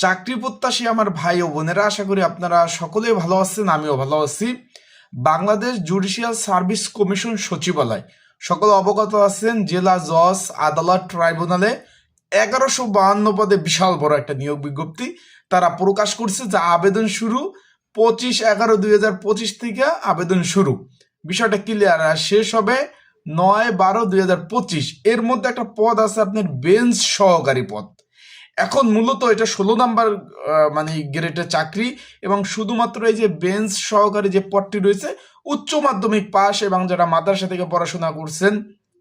চাকরি প্রত্যাশী আমার ভাই ও বোনেরা, আশা করি আপনারা সকলেই ভালো আছেন, আমিও ভালো আছি। বাংলাদেশ জুডিশিয়াল সার্ভিস কমিশন সচিবালয়। সকল অবগত আছেন, জেলা জজ, আদালত, ট্রাইব্যুনালে এগারোশো বাহান্ন পদে বিশাল বড় একটা নিয়োগ বিজ্ঞপ্তি তারা প্রকাশ করছে যে আবেদন শুরু পঁচিশ এগারো দুই হাজার পঁচিশ থেকে আবেদন শুরু। বিষয়টা ক্লিয়ার আর শেষ হবে নয় বারো দুই হাজার পঁচিশ। এর মধ্যে একটা পদ আছে আপনার বেঞ্চ সহকারী পদ। এখন মূলত এটা ষোলো নাম্বার মানে গ্রেডের চাকরি এবং শুধুমাত্র এই যে বেঞ্চ সহকারী যে পদটি রয়েছে, উচ্চ মাধ্যমিক পাস এবং যারা মাদ্রাসা থেকে পড়াশোনা করছেন,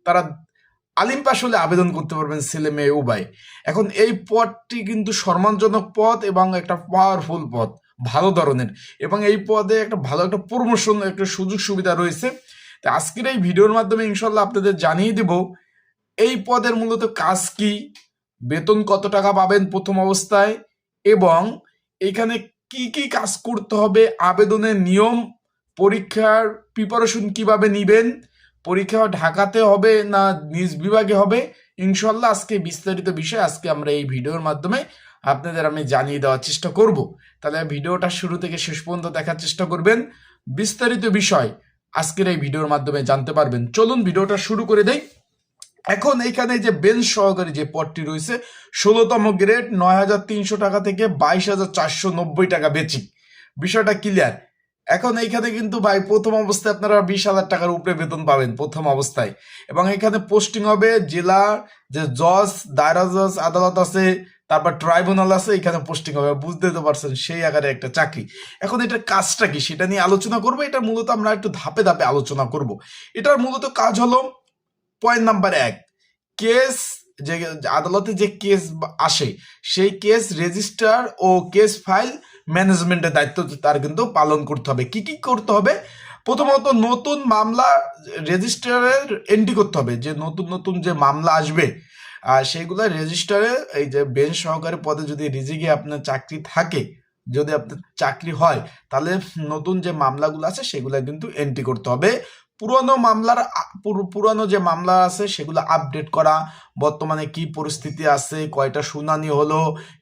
তারা আলিম পাস হলে আবেদন করতে পারবেন ছেলে মেয়ে উভয়। এখন এই পদটি কিন্তু সম্মানজনক পদ এবং একটা পাওয়ারফুল পদ, ভালো ধরনের। এবং এই পদে একটা ভালো একটা প্রমোশন একটা সুযোগ সুবিধা রয়েছে। তা আজকের এই ভিডিওর মাধ্যমে ইনশাল্লাহ আপনাদের জানিয়ে দেব, এই পদের মূলত কাজ কি বেতন কত টাকা পাবেন প্রথম অবস্থায় এবং এখানে কি কি কাজ করতে হবে, আবেদনের নিয়ম, পরীক্ষার প্রিপারেশন কীভাবে নিবেন, পরীক্ষা ঢাকাতে হবে না নিজ বিভাগে হবে? ইনশাল্লাহ আজকে বিস্তারিত বিষয় আজকে আমরা এই ভিডিওর মাধ্যমে আপনাদের আমি জানিয়ে দেওয়ার চেষ্টা করব। তাহলে ভিডিওটা শুরু থেকে শেষ পর্যন্ত দেখার চেষ্টা করবেন। বিস্তারিত বিষয় আজকের এই ভিডিওর মাধ্যমে জানতে পারবেন। চলুন ভিডিওটা শুরু করে দেই। এখন এখানে যে বেঞ্চ সহকারী যে পদটি রয়েছে, ষোলোতম গ্রেড নয় হাজার তিনশো টাকা থেকে বাইশ হাজার চারশো নব্বই টাকা বেচি বিষয়টা ক্লিয়ার এখন এইখানে কিন্তু ভাই প্রথম অবস্থায় আপনারা বিশ হাজার টাকার উপরে বেতন পাবেন, প্রথম অবস্থায়। এবং এখানে পোস্টিং হবে জেলা, যে জজ, দায়রা জজ, আদালত আছে, তারপর ট্রাইব্যুনাল আছে, এখানে পোস্টিং হবে। বুঝতে তো পারছেন, সেই আকারে একটা চাকরি। এখন এটার কাজটা কি? সেটা নিয়ে আলোচনা করব? এটা মূলত আমরা একটু ধাপে ধাপে আলোচনা করব। এটার মূলত কাজ হলো পয়েন্ট নাম্বার এক কেস যে, আদালতে যে কেস আসে, সেই কেস রেজিস্টার ও কেস ফাইল ম্যানেজমেন্টের দায়িত্ব তার কিন্তু পালন করতে হবে। কি কি করতে হবে? প্রথমত নতুন মামলা রেজিস্টারের এন্ট্রি করতে হবে। যে নতুন নতুন যে মামলা আসবে আর সেইগুলো রেজিস্টারে এই যে বেঞ্চ সহকারী পদে যদি রিজিকে আপনার চাকরি থাকে, যদি আপনার চাকরি হয়, তাহলে নতুন যে মামলাগুলো আছে, সেগুলো কিন্তু এন্ট্রি করতে হবে। পুরনো মামলার পুরনো যে মামলা আছে, সেগুলো আপডেট করা, বর্তমানে কি পরিস্থিতি আছে, কয়টা শুনানি হলো,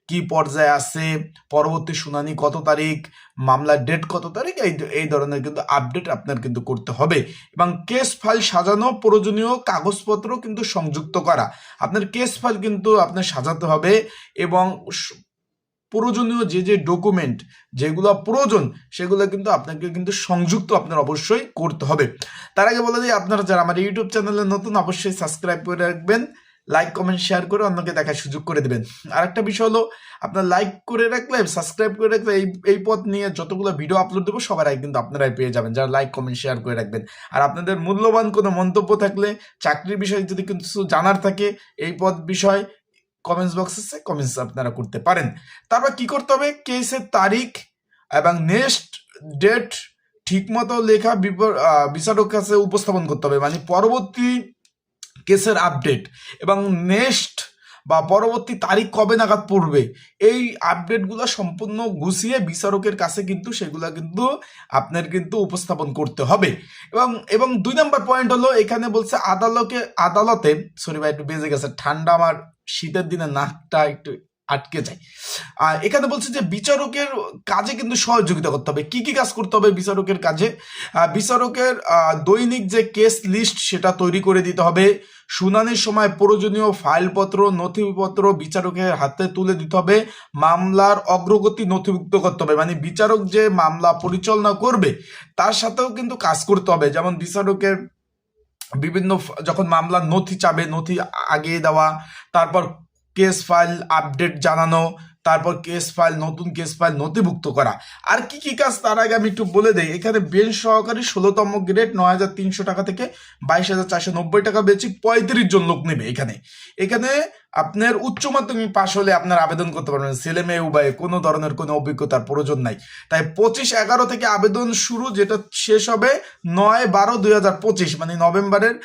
কি পর্যায়ে আছে, পরবর্তী শুনানি কত তারিখ, মামলার ডেট কত তারিখ, এই এই ধরনের কিন্তু আপডেট আপনার কিন্তু করতে হবে। এবং কেস ফাইল সাজানো, প্রয়োজনীয় কাগজপত্র কিন্তু সংযুক্ত করা। আপনার কেস ফাইল কিন্তু আপনার সাজাতে হবে এবং প্রয়োজনীয় যে যে ডকুমেন্ট যেগুলো প্রয়োজন, সেগুলো কিন্তু আপনাকে কিন্তু সংযুক্ত আপনার অবশ্যই করতে হবে। তার আগে বলে দিই, আপনারা যারা আমার ইউটিউব চ্যানেলে নতুন, অবশ্যই সাবস্ক্রাইব করে রাখবেন লাইক কমেন্ট শেয়ার করে অন্যকে দেখার সুযোগ করে দেবেন। আর একটা বিষয় হলো, আপনার লাইক করে রাখলে সাবস্ক্রাইব করে রাখলে এই এই পথ নিয়ে যতগুলো ভিডিও আপলোড দেবো, সবার আগে কিন্তু আপনারাই পেয়ে যাবেন। যারা লাইক কমেন্ট শেয়ার করে রাখবেন। আর আপনাদের মূল্যবান কোনো মন্তব্য থাকলে, চাকরির বিষয়ে যদি কিছু জানার থাকে, এই পদ বিষয় কমেন্টস বক্স কমেন্টস আপনারা করতে পারেন। তারপর কি করতে হবে? কেসের তারিখ এবং নেক্সট ডেট ঠিকমতো লেখা বিচারক কাছে উপস্থাপন করতে হবে। মানে পরবর্তী কেসের আপডেট এবং নেক্সট বা পরবর্তী তারিখ কবে নাগাদ পড়বে, এই আপডেটগুলো সম্পূর্ণ গুছিয়ে বিচারকের কাছে কিন্তু সেগুলো কিন্তু আপনার কিন্তু উপস্থাপন করতে হবে। এবং এবং দুই নম্বর পয়েন্ট হলো, এখানে বলছে আদালতে আদালতে সরি ভাই একটু বেজে গেছে, ঠান্ডা আমার শীতের দিনে নাকটা একটু আটকে যায়। আর এখানে বলছে যে বিচারকের কাজে কিন্তু সহযোগিতা করতে হবে। কি কি কাজ করতে হবে বিচারকের কাজে? বিচারকের দৈনিক যে কেস লিস্ট সেটা তৈরি করে দিতে হবে। শুনানির সময় প্রয়োজনীয় ফাইলপত্র, নথিপত্র বিচারকের হাতে তুলে দিতে হবে। মামলার অগ্রগতি নথিভুক্ত করতে হবে। মানে বিচারক যে মামলা পরিচালনা করবে, তার সাথেও কিন্তু কাজ করতে হবে। যেমন বিচারকের বিভিন্ন যখন মামলার নথি চাবে, নথি আগিয়ে দেওয়া, তারপর কেস ফাইল আপডেট জানানো, তারপর কেস ফাইল নতুন কেস ফাইল নথিভুক্ত করা। আর কি কি কাজ তার আগে আমি একটু বলে দেই, এখানে বেঞ্চ সহকারী ষোলোতম গ্রেড নয় হাজার তিনশো টাকা থেকে বাইশ হাজার চারশো নব্বই টাকা বেচি পঁয়ত্রিশ জন লোক নেবে এখানে। এখানে আপনার উচ্চ মাধ্যমিক পাশ হলে আপনার আবেদন করতে পারবেন। ছেলে মেয়ে, উভয়ে, কোনো ধরনের কোনো অভিজ্ঞতার প্রয়োজন নাই। তাই পঁচিশ এগারো থেকে আবেদন শুরু, যেটা শেষ হবে নয় বারো দুই হাজার পঁচিশ মানে নভেম্বরের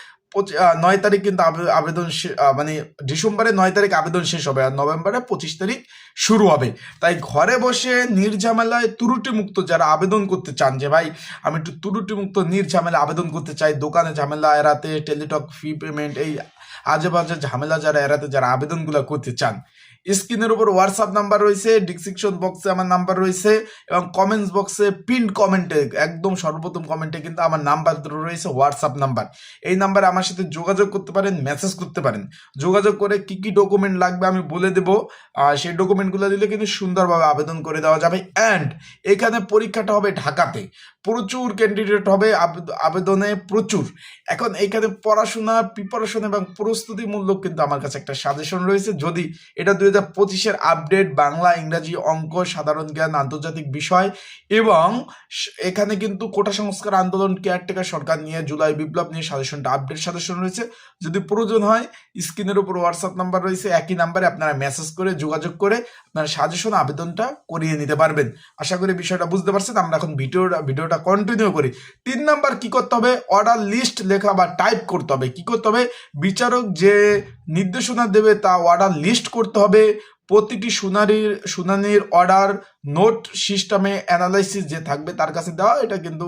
নয় তারিখ কিন্তু আবে- আবেদন মানে ডিসেম্বরের নয় তারিখ আবেদন শেষ হবে আর নভেম্বরে পঁচিশ তারিখ শুরু হবে। তাই ঘরে বসে নির্ঝামেলায় তুরুটি মুক্ত যারা আবেদন করতে চান যে, ভাই, আমি একটু তুরুটি মুক্ত নির্ঝামেলা আবেদন করতে চাই, দোকানে ঝামেলা এড়াতে, টেলিটক, ফি পেমেন্ট, এই আজে বাজে ঝামেলা যারা এড়াতে যারা আবেদনগুলো করতে চান, স্ক্রিনের উপর হোয়াটসঅ্যাপ নাম্বার রয়েছে ডিসক্রিপশন বক্সে আমার নাম্বার রয়েছে এবং কমেন্টস বক্সে পিন কমেন্টে একদম সর্বপ্রথম কমেন্টে কিন্তু আমার নাম্বার রয়েছে হোয়াটসঅ্যাপ নাম্বার এই নাম্বারে আমার সাথে যোগাযোগ করতে পারেন মেসেজ করতে পারেন। যোগাযোগ করে কি কি ডকুমেন্ট লাগবে আমি বলে দেবো সেই ডকুমেন্টগুলো দিলে কিন্তু সুন্দরভাবে আবেদন করে দেওয়া যাবে। অ্যান্ড এখানে পরীক্ষাটা হবে ঢাকাতে। প্রচুর ক্যান্ডিডেট হবে আবেদ- আবেদনে প্রচুর। এখন এইখানে পড়াশোনা প্রিপারেশন এবং প্রস্তুতিমূলক কিন্তু আমার কাছে একটা সাজেশন রয়েছে। যদি এটা দুই হাজার পঁচিশের আপডেট বাংলা, ইংরাজি অঙ্ক, সাধারণ জ্ঞান, আন্তর্জাতিক বিষয় এবং এখানে কিন্তু কোটা সংস্কার আন্দোলন কেয়ারটেকার সরকার নিয়ে জুলাই বিপ্লব নিয়ে সাজেশনটা আপডেট সাজেশন রয়েছে। যদি প্রয়োজন হয়, স্ক্রিনের উপর হোয়াটসঅ্যাপ নাম্বার রয়েছে, একই নাম্বারে আপনারা মেসেজ করে, যোগাযোগ করে আপনারা সাজেশন আবেদনটা করিয়ে নিতে পারবেন। আশা করি বিষয়টা বুঝতে পারছেন। আমরা এখন ভিডিওটা ভিডিওটা কন্টিনিউ করি। তিন নাম্বার কি করতে হবে? অর্ডার লিস্ট লেখা বা টাইপ করতে হবে। কি করতে হবে? বিচারক যে নির্দেশনা দেবে তা অর্ডার লিস্ট করতে হবে। প্রতিটি শুনানির শুনানির অর্ডার নোট সিস্টেমে অ্যানালাইসিস যে থাকবে তার কাছে দেওয়া, এটা কিন্তু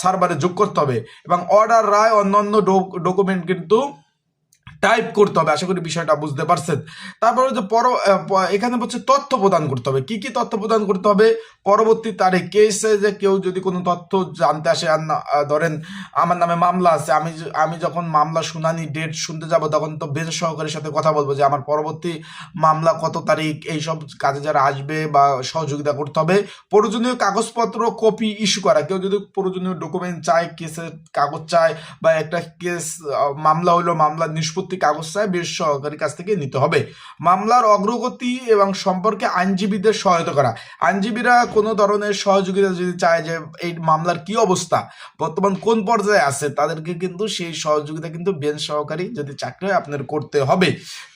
সার্ভারে যোগ করতে হবে। এবং অর্ডার রায় অন্যান্য ডকুমেন্ট কিন্তু টাইপ করতে হবে, আশা করি বিষয়টা বুঝতে পারছেন। তারপরে যে পর এখানে হচ্ছে তথ্য প্রদান করতে হবে। কি কি তথ্য প্রদান করতে হবে? পরবর্তী তারিখ কেসে যে কেউ যদি কোনো তথ্য জানতে আসে, আর ধরেন আমার নামে মামলা আছে, আমি আমি যখন মামলা শুনানি ডেট শুনতে যাব, তখন তো বেঞ্চ সহকারীর সাথে কথা বলব যে, আমার পরবর্তী মামলা কত তারিখ এই সব কাজে যারা আসবে বা সহযোগিতা করতে হবে। প্রয়োজনীয় কাগজপত্র কপি ইস্যু করা। কেউ যদি প্রয়োজনীয় ডকুমেন্ট চায় কেসের কাগজ চায় বা একটা কেস মামলা হইল, মামলা নিষ্পত্তি কাগজ চায় বেশ সহকারীর কাছ থেকে নিতে হবে। মামলার অগ্রগতি এবং সম্পর্কে আইনজীবীদের সহায়তা করা। আইনজীবীরা কোনো ধরনের সহযোগিতা যদি চায় যে এই মামলার কি অবস্থা, বর্তমান কোন পর্যায়ে আছে, তাদেরকে কিন্তু সেই সহযোগিতা কিন্তু বেঞ্চ সহকারী যদি চাকরি হয় আপনার করতে হবে।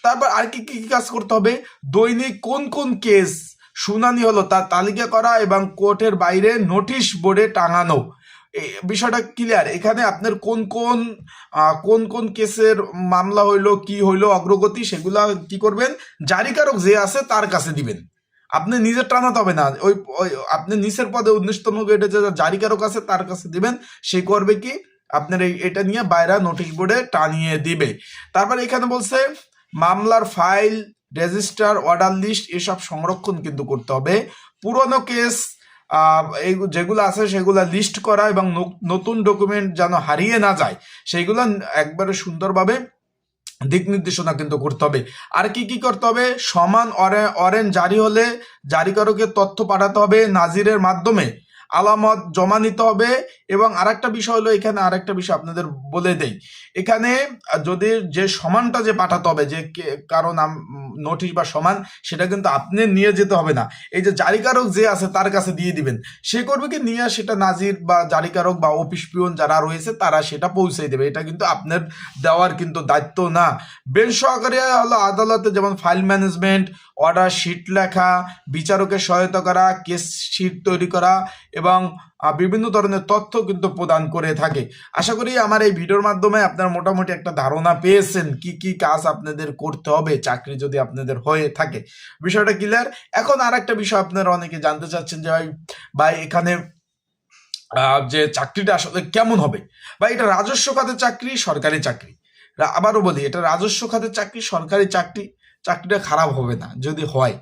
তারপর আর কি কি কাজ করতে হবে? দৈনিক কোন কোন কেস শুনানি হলো তার তালিকা করা এবং কোর্টের বাইরে নোটিশ বোর্ডে টাঙানো। বিষয়টা ক্লিয়ার এখানে আপনার কোন কোন কোন কোন কেসের মামলা হইল, কি হইল, অগ্রগতি, সেগুলা কি করবেন? জারিকারক যে আছে, তার কাছে দিবেন। আপনি নিজের টানাতে হবে না। ওই আপনি নিচের পদে উনিশতম গ্রেডে যে জারিকারক আছে, তার কাছে দিবেন। সে করবে কি? আপনার এই, এটা নিয়ে বাইরা নোটিশ বোর্ডে টানিয়ে দিবে। তারপর এখানে বলছে, মামলার ফাইল রেজিস্টার অর্ডার লিস্ট এসব সংরক্ষণ কিন্তু করতে হবে। পুরনো কেস এই যেগুলো আছে সেগুলো লিস্ট করা এবং নতুন ডকুমেন্ট যেন হারিয়ে না যায়, সেইগুলো একবারে সুন্দরভাবে দিক নির্দেশনা কিন্তু করতে হবে। আর কি কি করতে হবে? সমান অরে অরেন জারি হলে জারিকারকের তথ্য পাঠাতে হবে নাজিরের মাধ্যমে। আলামত জমা নিতে হবে এবং আরেকটা বিষয় হলো, এখানে আরেকটা বিষয় আপনাদের বলে দেই। এখানে যদি যে সমানটা যে পাঠাতে হবে, যে কে- কারণ নোটিশ বা সমান, সেটা কিন্তু আপনি নিয়ে যেতে হবে না। এই যে জারিকারক যে আছে, তার কাছে দিয়ে দিবেন। সে করবে কি, নিয়ে সেটা নাজির বা জারিকারক বা অফিস পিয়ন যারা রয়েছে, তারা সেটা পৌঁছে দেবে। এটা কিন্তু আপনার দেওয়ার কিন্তু দায়িত্ব না। বেঞ্চ সহকারী হলো আদালতে যেমন ফাইল ম্যানেজমেন্ট, অর্ডার, শিট লেখা, বিচারকের সহায়তা করা, কেস শিট তৈরি করা এবং বিভিন্ন ধরনের তথ্য কিন্তু প্রদান করে থাকে। আশা করি আমার এই ভিডিওর মাধ্যমে আপনারা মোটামুটি একটা ধারণা পেয়েছেন কি কি কাজ আপনাদের করতে হবে, চাকরি যদি আপনাদের হয়ে থাকে। বিষয়টা ক্লিয়ার এখন আর একটা বিষয় আপনারা অনেকে জানতে চাচ্ছেন যে ভাই ভাই, এখানে যে চাকরিটা আসলে কেমন হবে? বা এটা রাজস্ব খাতের চাকরি, সরকারি চাকরি? আবারও বলি, এটা রাজস্ব খাতের চাকরি, সরকারি চাকরি, চাকরিটা খারাপ হবে না, যদি হয়।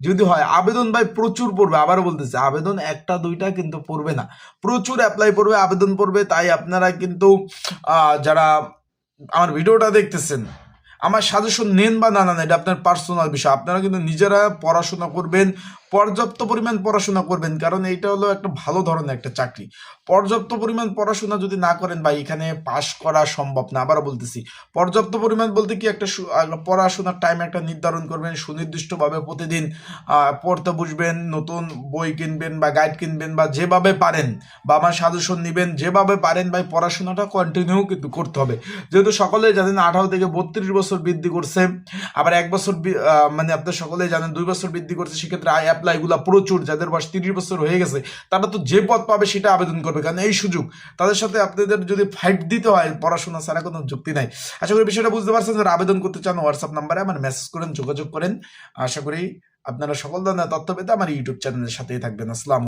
যদি হয়, আবেদন ভাই প্রচুর পড়বে। আবারও বলতেছে, আবেদন একটা, দুইটা কিন্তু পড়বে না। প্রচুর অ্যাপ্লাই পড়বে, আবেদন পড়বে। তাই আপনারা কিন্তু যারা আমার ভিডিওটা দেখতেছেন আমার সাজেশন নেন বা না নেন এটা আপনার পার্সোনাল বিষয়। আপনারা কিন্তু নিজেরা পড়াশোনা করবেন, পর্যাপ্ত পরিমাণ পড়াশোনা করবেন, কারণ এইটা হলো একটা ভালো ধরনের একটা চাকরি। পর্যাপ্ত পরিমাণ পড়াশোনা যদি না করেন বা এখানে পাশ করা সম্ভব না। আবার বলতেছি, পর্যাপ্ত পরিমাণ বলতে কি একটা পড়াশোনার টাইম একটা নির্ধারণ করবেন, সুনির্দিষ্টভাবে প্রতিদিন পড়তে বসবেন, নতুন বই কিনবেন বা গাইড কিনবেন বা যেভাবে পারেন বা আমার সাজেশন নেবেন, যেভাবে পারেন, ভাই, পড়াশোনাটা কন্টিনিউ কিন্তু করতে হবে। যেহেতু সকলে জানেন, আঠারো থেকে বত্রিশ বছর বৃদ্ধি করছে, আবার এক বছর মানে আপনার সকলে জানেন, দুই বছর বৃদ্ধি করছে, সেক্ষেত্রে আই অ্যাপ্লাইগুলো প্রচুর, যাদের বয়স তিরিশ বছর হয়ে গেছে, তারা তো যে পদ পাবে সেটা আবেদন করবে, কারণ এই সুযোগ, তাদের সাথে আপনাদের যদি ফাইট দিতে হয়, পড়াশোনা ছাড়া কোনো যুক্তি নাই। আশা করি বিষয়টা বুঝতে পারছেন, যারা আবেদন করতে চান হোয়াটসঅ্যাপ নাম্বারে আমার মেসেজ করেন, যোগাযোগ করেন। আশা করি আপনারা সকল ধরনের তথ্য পেতে আমার ইউটিউব চ্যানেলের সাথেই থাকবেন। আসসালাম